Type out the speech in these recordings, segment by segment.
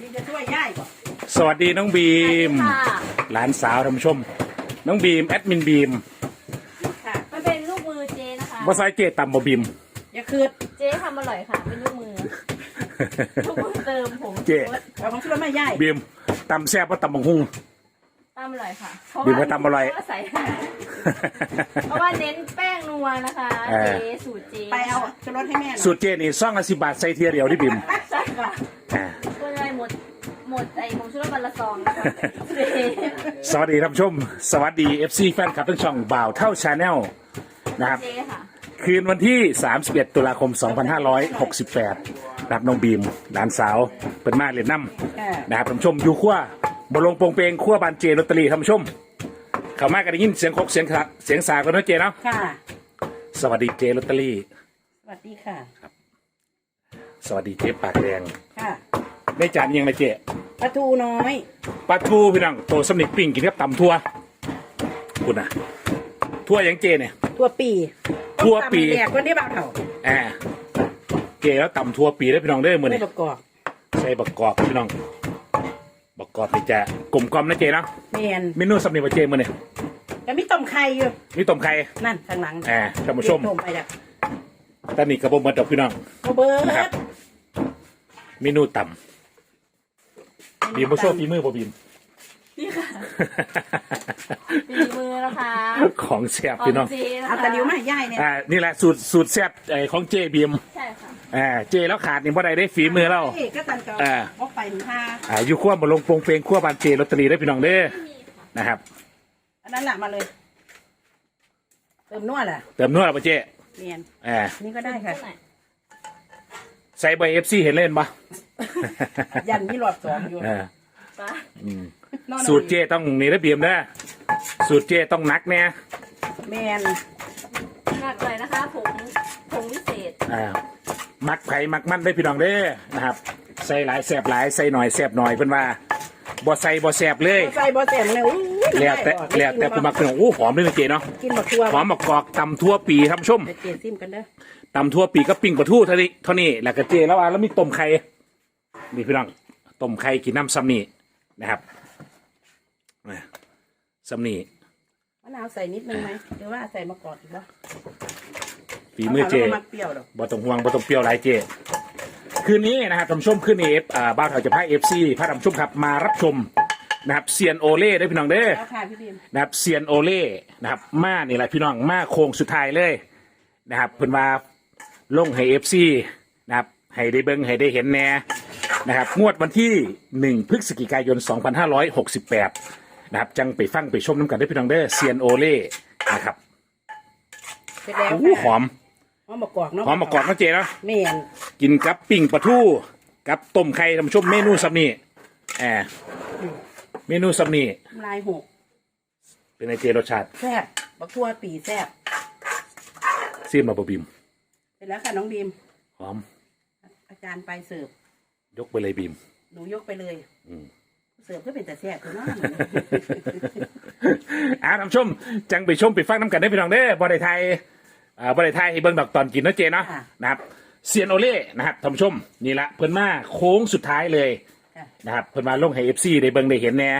นี่จะช่วยย่ายก่อนสวัสดีน้องบีม ค่ะหลานสาวท่านผู้ชม น้องบีมแอดมินบีมค่ะ มันเป็นลูกมือเจนะคะว่าไซเจต่ำบ่บีม อย่าคืดเจทำอร่อยค่ะ เป็นลูกมือ ลูกมือเติมผงเจ๊ชูรส เอาของช่วยแม่ย่ายบีมตำแซ่บว่าตำบังหุ่ง ตำอร่อยค่ะบีมว่าตำอร่อย เพาะว่าใส่ เพราะว่าเน้นแป้งนัวนะคะเออ เจสูตรเจไปเอาช่วยรถให้แม่หน่อยสูตรเจนี่ซ่องละสิบบาทใส่เทียเดียวที่บีมใช่ค่ะอ่าก็เลยหมดหมดไอ้ผงชูรสวันละซองนะคะเจสวัสดีท่านผู้ชม สวัสดี FC แฟนคลับทั้งช่องบ่าวเท่าชาแนลนะครับ เจค่ะคืนวันที่ 31 ตุลาคม 2568รับน้องบีมหลานสาว เป็นมาเรียนน้ำนะครับท่านผู้ชมอยู่ขั้ว บลงโปรงเปงขั้วบานเจลอตเตอรี่ท่านผู้ชมเข้ามากันได้ยินเสียงคกเสียงขะเสียงสากันเนาะเจเนาะค่ะ สวัสดีเจลอตเตอรี่ สวัสดีค่ะ สวัสดีเจปากแดงค่ะได้จานยังไงเจปลาทูน้อยปลาทูพี่น้องโตสำนิกปิ้งกินกับตำทั่วคุณนะทั่วยังเจเนี่ย ทั่วปีทั่วปีต้องตำให้แหลกวันนี้บ่าวเถ่าแอบเจแล้วตำทั่วปีได้อพี่น้องเด้อมือไม่นี่ประกอบ ใส่บักกอกพี่น้องบั กกอกนี่จะกลมกลอมนะเจเนาะเมียนเมนูสำเนียงว่าเจมือนี่แล้วมีต้มไข่อยู่มีต้มไข่นั่นข้างหลังแอบท่านผู้ชมต้มไปจ้ะตอนนี้กระบอกมาดอกพี่น้องโอเบิร์นะครับดเมนูต่ำบีมมาโชว์ฝีมือบ่บีมนี่ค่ะฝีมือนะคะของแซ่บของพี่น้องเจนะคะเอาตะหลิวมาให้ย่ายเนี่ยอ่านี่แหละสูตรสูตรแซ่บไอ้ของเจบีมใช่ค่ะ อ่าเจแล้วขาดนี่บ่ได้ได้ฝีมือเราเอ๊ะก็ตันเก่าอ่าเอาไปถึงห้าอ่าอยู่ขั้วบนลงโปรงเพลงขั้วบานเจลอตเตอรี่ได้พี่น้องเด้อมีค่ะนะครับ อันนั้นแหละมาเลย เติมนวดอะเติมนวดเอาไปเจเมียนอ่านี่ก็ได้ค่ะไหนใส่ใบเอฟซีเห็นเล่นปะ ยันมีหลอดสองอยู่อ่าปะนอนสูตรเจต้องนี่ระเบียบนะสูตรเจต้องนักเนี่ยแมนหนักเลยนะคะผงผงวิเศษอ่า มักไผ่มักมันได้พี่น้องเด้อนะครับ ใส่หลายแสบหลายใส่หน่อยแสบหน่อยเพิ่นว่าบ่ใส่บ่แสบเลยใส่บอแสมเลยอู้ยแล้วแต่ได้แล้วแต่คุณมักพี่น้องโอ้หอมเลยนะเจเนาะกินบักทั่วหอมมะกอกตำทั่วปีท่านผู้ชมเดี๋ยวเจซิมกันเด้อตำทั่วปีก็ปิ้งปลาทูเท่านี้เท่านี้แล้วก็เจแล้วอะแล้วมีต้มไข่นี่พี่น้องต้มไข่กินน้ำซ้ำนี่นะครับอะซ้ำนี่มะนาวใส่นิดนึงไหมหรือว่าใส่มะกอกอีกบ่ ฝีมือเจาแล้วมันเปรี้ยวหรอกบ่ต้องห่วงบ่ต้องเปรี้ยวหลายเจ คืนนี้นะครับท่านผู้ชมคืนนี้เอฟอ่าบ้านเขาจะพาเอฟซีพาท่านผู้ชมครับมารับชมนะครับเซียนโอเล่ได้อพี่น้องเด้อแล้วค่ะพี่พิมนะครับเซียนโอเล่นะครับมานี่แหละพี่น้องมาโค้งสุดท้ายเลยนะครับเพิ่นว่าลงให้เอฟซีนะครับให้ได้เบิ่งให้ได้เห็นแน่นะครับงวดวันที่หนึ่งพฤศจิกายน 2568นะครับจังไปฟังไปชมน้ำกันได้อพี่น้องเด้อเซียนโอเล่นะครับเสร็จแล้วโอ้หอมห อมมะกอกเนาะหอมมากรอกนะเจเนาะแม่นกินกับปิ้งปลาทูกับต้มไข่ท่านผู้ชมเมนูซับนี่แอบเมนูซับนี่น้ำลายหกเป็นไอเจรสชาติแซ่บบักทั่วปีแซ่บซีมมาบะบิมเสร็จแล้วค่ะน้องบีมหอม อาจารย์ไปเสิร์ฟยกไปเลยบิมหนูยกไปเลย อืมเสิร์ฟก็เป็นแต่แซ่บคือเนาะอ่าท่านผู้ชม จังไปชมไปฟังน้ำกันได้อพี่น้องเด้อบอดไทย อ่าบอดไทยให้เบิ่งดอกตอนกินเนาะเจเนาะค่ะ นะครับเซียนโอเล่นะครับท่านผู้ชมนี่ละเพิ่นมาโค้งสุดท้ายเลยค่ะนะครับเพิ่นมาลงให้เอฟซีได้เบิ่งได้เห็นแน่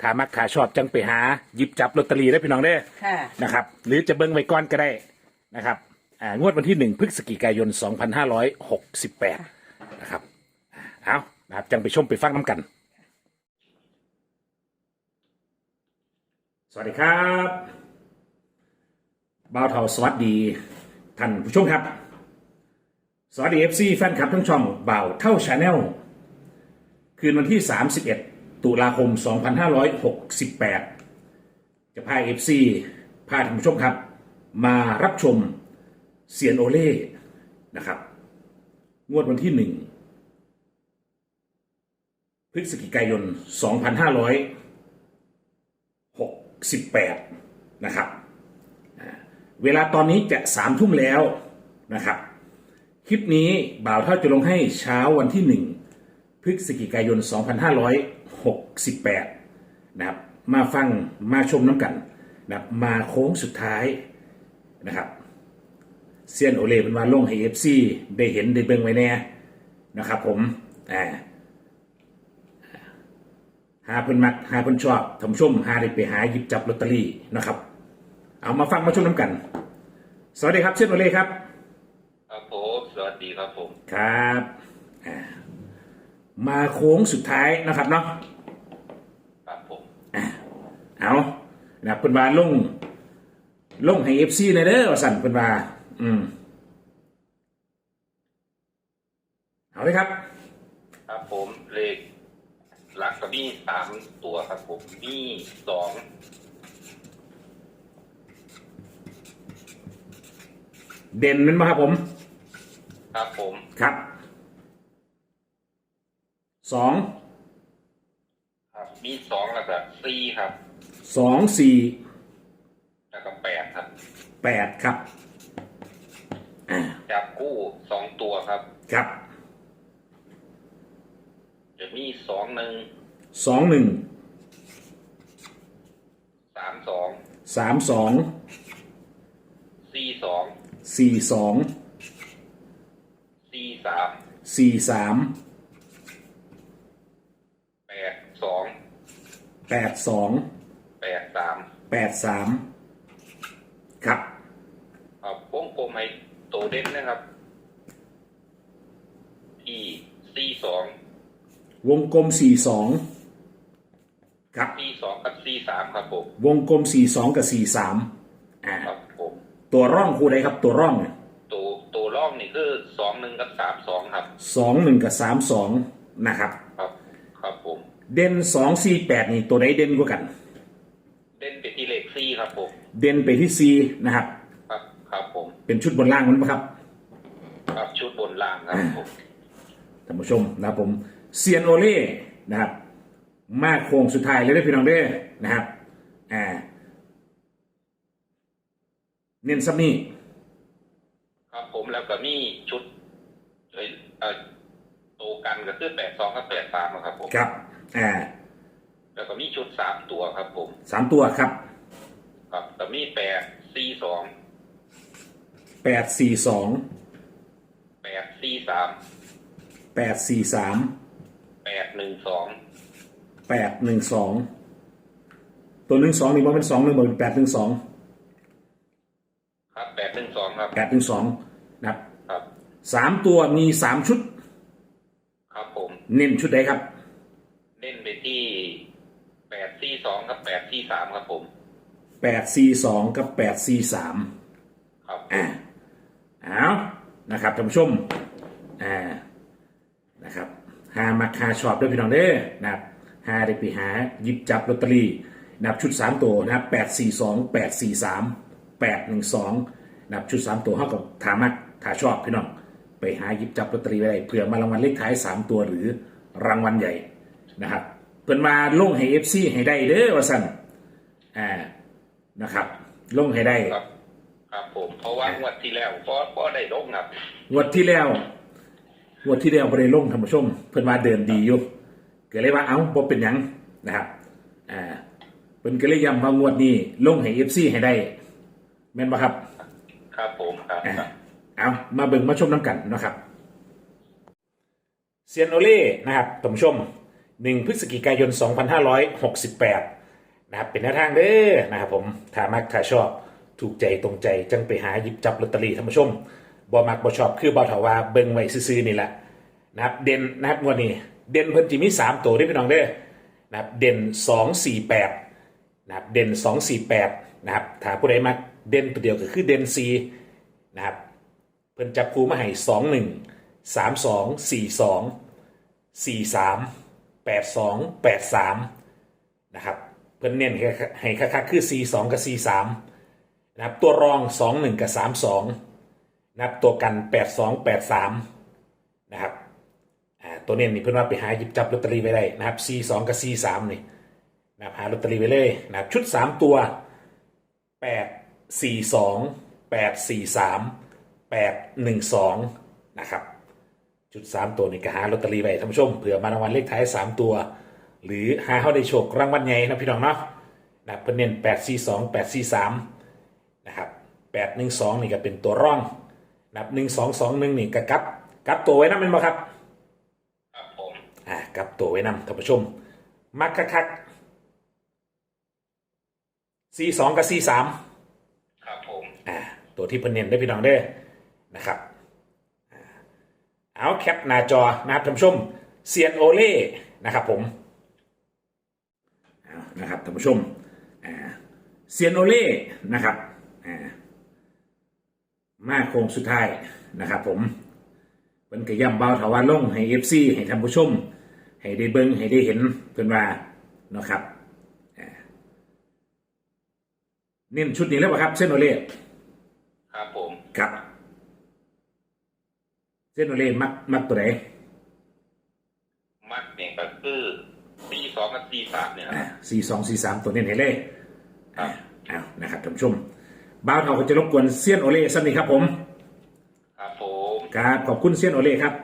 ถ้ามักขาชอบจังไปหาหยิบจับลอตเตอรี่ได้อพี่น้องเด้อ ค่ะนะครับหรือจะเบิ้งไว้ก่อนก็ได้นะครับอ่างวดวันที่หนึ่งพฤศจิกายน 2568 นะครับอ่าเอานะครับจังไปชมไปฟังน้ำกัน สวัสดีครับ บ่าวเทาสวัสดีท่านผู้ชมครับ สวัสดี FC แฟนคลับทั้งช่องบ่าวเท่าชาแนลคืนวันที่ 31 ตุลาคม 2568 จะพาเอฟซีพาท่านผู้ชมครับ มารับชมเซียนโอเล่นะครับ งวดวันที่หนึ่งพฤศจิกายน 2568 นะครับ เวลาตอนนี้จะสามทุ่มแล้วนะครับ คลิปนี้บ่าวเท่าจะลงให้เช้าวันที่หนึ่งพฤศจิกายน 2568 นะครับ มาฟังมาชมน้ำกันนะครับมาโค้งสุดท้ายนะครับเซียนโอเล่เป็นมาลงให้เอฟซีได้เห็นได้เบิ่งไว้แน่นะครับผมอ่าหาเพิ่นมักหาเพิ่นชอบท่านผู้ชมหาได้ไปหาหยิบจับลอตเตอรี่นะครับ เอามาฟังมาชมน้ำกัน สวัสดีครับเช่นโอเล่ครับ ครับผมสวัสดีครับผมครับอ่ามาโค้งสุดท้ายนะครับเนาะครับผมเอานะเพิ่นว่าลงลงให้เอฟซีในเด้อว่าสั่นเพิ่นว่าอืมเอาเลยครับ ครับผมเลขหลักก็มีสามตัวครับผมมีสอง เด่นนั้นมาครับผม ครับผม ครับสองครับ มีสองแล้วก็สี่ครับ สองสี่แล้วก็แปดครับแปดครับอ่าจับคู่สองตัวครับ ครับจะมีสองหนึ่งสองหนึ่งสามสองสามสองสี่สอง สี่สองสี่สามสี่สามแปดสองแปดสองแปดสามแปดสามครับครับวงกลมให้ตัวเด่นนะครับที่สี่สองวงกลมสี่สองครับสี่สองกับสี่สามครับผมวงกลมสี่สองกับสี่สามอ่า ครับผม ตัวร่องคู่ใดครับ ตัวร่องเนี่ยตัวตัวล่องนี่คือสองหนึ่งกับสามสองครับสองหนึ่งกับสามสองนะครับ ครับ ครับผม เด่นสองสี่แปดนี่ตัวไหนเด่นกว่ากันเล่นไปที่เลขซี่ครับผมเด่นไปที่ซีนะครับ ครับ ครับผม เป็นชุดบนล่างมันปะครับ ครับชุดบนล่างครับผมท่านผู้ชมนะครับผมเซียนโอเล่นะครับ มาโค้งสุดท้ายเลยได้อพี่น้องเด้อนะครับอ่า เน้นซับนี่ครับผมแล้วก็มีชุดเอ้ยเอ่อตัวกันก็คือแปดสองกับแปดสามครับผมครับอ่าแล้วก็มีชุดสามตัวครับผมสามตัวครับ ครับแต่มีแปดสี่สองแปดสี่สองแปดสี่สามแปดสี่สามแปดหนึ่งสองแปดหนึ่งสองตัวหนึ่งสองนี่มันเป็นสองหนึ่งมันเป็นแปดหนึ่งสอง ครับแปดหนึ่งสองครับ แปดหนึ่งสองนะครับครับ สามตัวมีสามชุด ครับผม เน้นชุดใดครับเล่นไปที่แปดสี่สองกับแปดสี่สามครับผม แปดสี่สองกับแปดสี่สาม ครับ อ่าเอานะครับท่านผู้ชมอ่านะครับหามาคาชอบด้วยพี่น้องเด้อนะครับหาได้ไปหาหยิบจับลอตเตอรี่นะครับชุดสามตัวนะครับแปดสี่สอง แปดสี่สามแปดหนึ่งสองนะครับชุดสามตัวเท่ากับถามักถ้าชอบพี่น้องไปหาหยิบจับลอตเตอรี่ไว้ได้เผื่อมารางวัลเลขท้ายสามตัวหรือรางวัลใหญ่นะครับเพิ่นมาลงให้เอฟซีให้ได้เด้อว่าสั่นอ่านะครับลงให้ได้ครับครับผมเพราะว่างวดที่แล้วพอพอได้ลงครับงวดที่แล้วงวดที่แล้วบ่ได้ลงท่านผู้ชมเพิ่นว่าเดินดีอยู่ก็เลยว่าเอ้าบ่เป็นหยังนะครับอ่าเพิ่นก็เลยย้ำว่างวดนี้ลงให้ FC ให้ได้ แม่นบ่ครับครับผมครับอ่าครับเอามาเบิ่งมาชมน้ำกันนะครับ เซียนโอเล่นะครับท่านผู้ชม 1 พฤศจิกายน 2568 นะครับ เป็นแนวทางเด้อนะครับผมถ้ามักถ้าชอบถูกใจตรงใจจังไปหาหยิบจับลอตเตอรี่ท่านผู้ชมบ่มักบ่ชอบคือบ่ถาว่าเบิ่งไว้ซื่อๆนี่แหละนะครับเด่นนะครับงวดนี้ เด่นเพิ่นจิมี 3 ตัวเด้อพี่น้องเด้อนะครับเด่น 248 นะครับเด่น 248 นะครับถ้าผู้ใดมัก เด่นตัวเดียวก็คือเด่น4นะครับเพิ่นจับคู่มาให้สองหนึ่งสามสองสี่สองสี่สามแปดสองแปดสามนะครับเพิ่นเน้นให้คักๆคือสี่สองกับสี่สามนะครับตัวรองสองหนึ่งกับสามสองนับตัวกันแปดสองแปดสามนะครับตัวเน้นนี่เพิ่นว่าไปหาหยิบจับลอตเตอรี่ไว้ได้นะครับสี่สองกับสี่สามนี่นะครับหาลอตเตอรี่ไว้เลยนะครับชุดสามตัวแปด สี่สองแปดสี่สามแปดหนึ่งสองนะครับ จุดสามตัวนี่ก็หาลอตเตอรี่ไปท่านผู้ชมเผื่อมารางวัลเลขท้ายสามตัว หรือหาเข้าได้โชครางวัลใหญ่นะพี่น้องเนาะนะครับเพิ่นเน้นแปดสี่สองแปดสี่สามนะครับแปดหนึ่งสองนี่ก็เป็นตัวร่องนะครับหนึ่งสองสองหนึ่งนี่ก็กลับกลับตัวไว้นะเป็นบ่ครับอ่ากลับตัวไว้นำท่านผู้ชมมักคักซีสองกับซีสามครับผมอ่า ตัวที่เพิ่นเน้นได้พี่น้องเด้อนะครับเอาแคปหน้าจอนะครับท่านผู้ชมเซียนโอเล่นะครับผมเอานะครับท่านผู้ชมเซียนโอเล่นะครับมาโค้งสุดท้ายนะครับผมเพิ่นก็ย้ำเบาถาวรลงให้เอฟซีให้ท่านผู้ชม ให้ได้เบิ่งให้ได้เห็นเพิ่อนว่านะครับเน้นชุดนี้แล้วครับเส้นโอเล่ ครับผม ครับ เส้นโอเล่มักมักตัวไหนมัดเนี่ยก็คือสี่สองกับสี่สามเนี่ยคอ่ารับสี่สองสี่สามตัวเน้นให้เลยครับอ้าวนะครับท่านผู้ชมบ้าวเทาก็จะรบกวนเซียนโอเล่สักนิดครับผม ครับผมครับขอบคุณเซียนโอเล่ครับ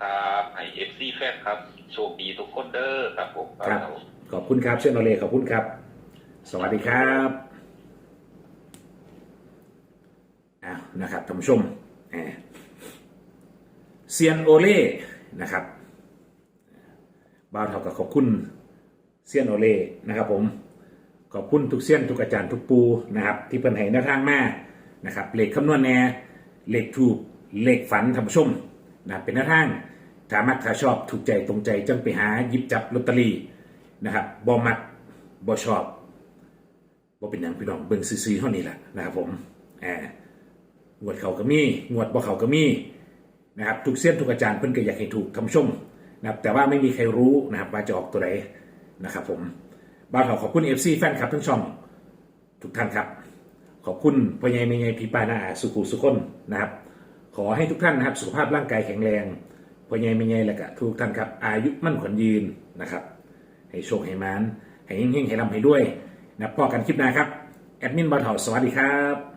ครับให้เอฟซีแฟนครับโชคดีทุกคนเด้อครับผมครับ ขอบคุณครับเซียนโอเล่ขอบคุณครับ สวัสดีครับอ้าว นะครับท่านผู้ชมอ่าเซียนโอเล่นะครับบ้าวเท่าก็ขอบคุณเซียนโอเล่นะครับผมขอบคุณทุกเสี้ยนทุกอาจารย์ทุกปูนะครับที่เป็นให้แนวทางมานะครับเลขคำนวณแน่เลขถูกเลขฝันท่านผู้ชมนะเป็นแนวทางถ้ามักถ้าชอบถูกใจตรงใจจังไปหาหยิบจับลอตเตอรี่นะครับบ่มักบ่ชอบบ่เป็นหยังพี่น้องเบิ่งซื่อๆเท่านี้แหละนะครับผมอ่า งวดเขาก็มีงวดบ่เขาก็มีนะครับทุกเส้นทุกอาจารย์เพิ่นก็อยากให้ถูกท่าชมนะครับแต่ว่าไม่มีใครรู้นะครับว่าจะออกตัวไหนนะครับผมบ้านขอขอบคุณเอฟซีแฟนคลับทั้งช่องทุกท่านครับ ขอบคุณพ่อใหญ่แม่ใหญ่พี่ป้าน้าอาสุขุสุคนนะครับ ขอให้ทุกท่านนะครับสุขภาพร่างกายแข็งแรงพ่อใหญ่แม่ใหญ่และก็ทุกท่านครับ อายุมั่นขวัญยืนนะครับ ให้โชคให้มานให้เฮงๆให้ร่ำให้ด้วยนะพอกันคลิปหน้าครับ แอดมินบ้านเถาสวัสดีครับ